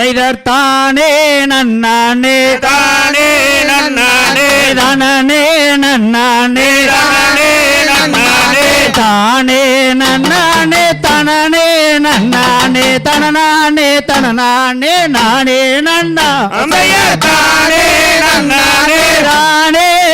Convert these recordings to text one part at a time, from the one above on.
செய்தர் தானே நன்னானே. தானே நன்னானே. தனனே நன்னானே. தானே நன்னானே. தானே நன்னானே தனனே நன்னானே தனனானே தனனானே நானே நன்னா. தானே நன்னானே. தானே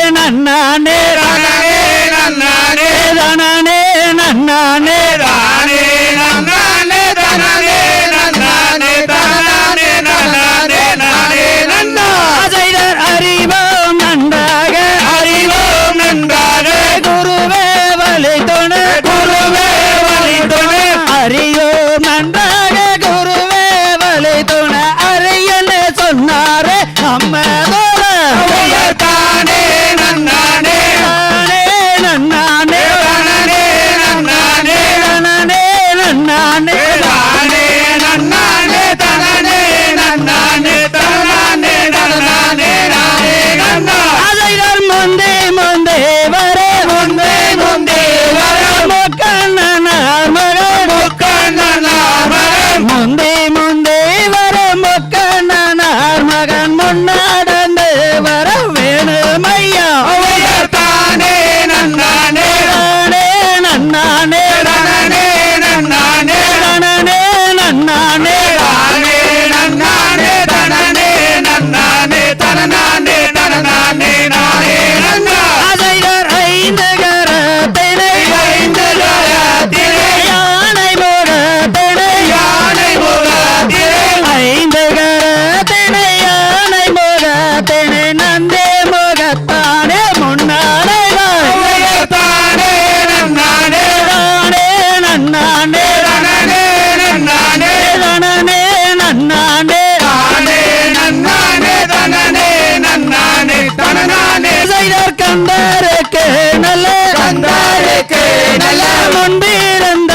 வந்தாருக்கு நல்ல வந்தாருக்கு நல்ல முன்பிறந்த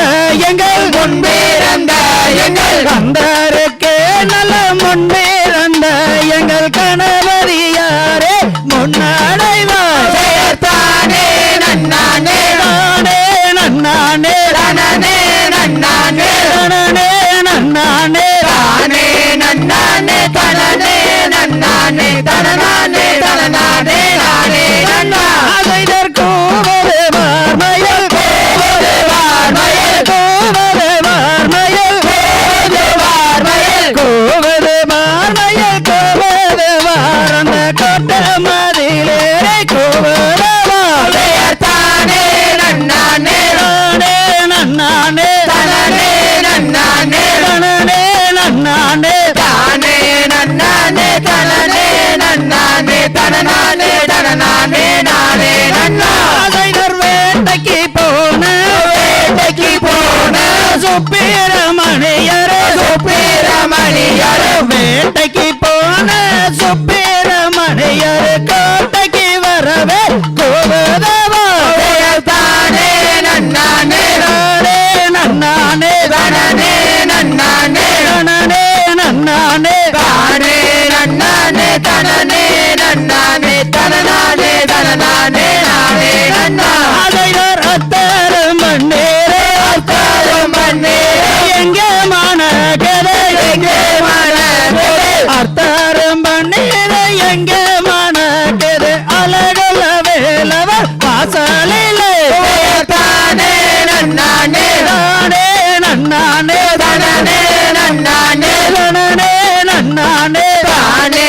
எங்கள் முன்பிறந்த எங்கள். வந்தாருக்கு நல்ல முன்பிறந்த எங்கள் கணவரியாரே முன்னடைவார். சேர்த்தானே நன்னானே. நானே நன்னானே. நனனே நன்னானே. நனனே நன்னானே. நானே நன்னானே. தனனே நன்னானே. தனனானே தனநானே தனநானே நானே நன்னாதை நர்வேட்டைக்கு போன வேட்டைக்கு போன. சுப்பிரமணியர் சுப்பிரமணியர். வேட்டைக்கு தன்னானே தனநானே தனநானே நானே தன்னா அடையார் அத்தாரம் மண்ணேரே அத்தாரம் மண்ணேரே. எங்கே மாநகரே எங்கே மாநகரே அத்தாரம் மண்ணேரே எங்கே மாநகரே அழகல வேலவ வாசலிலே. தானே தானே.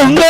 தங்க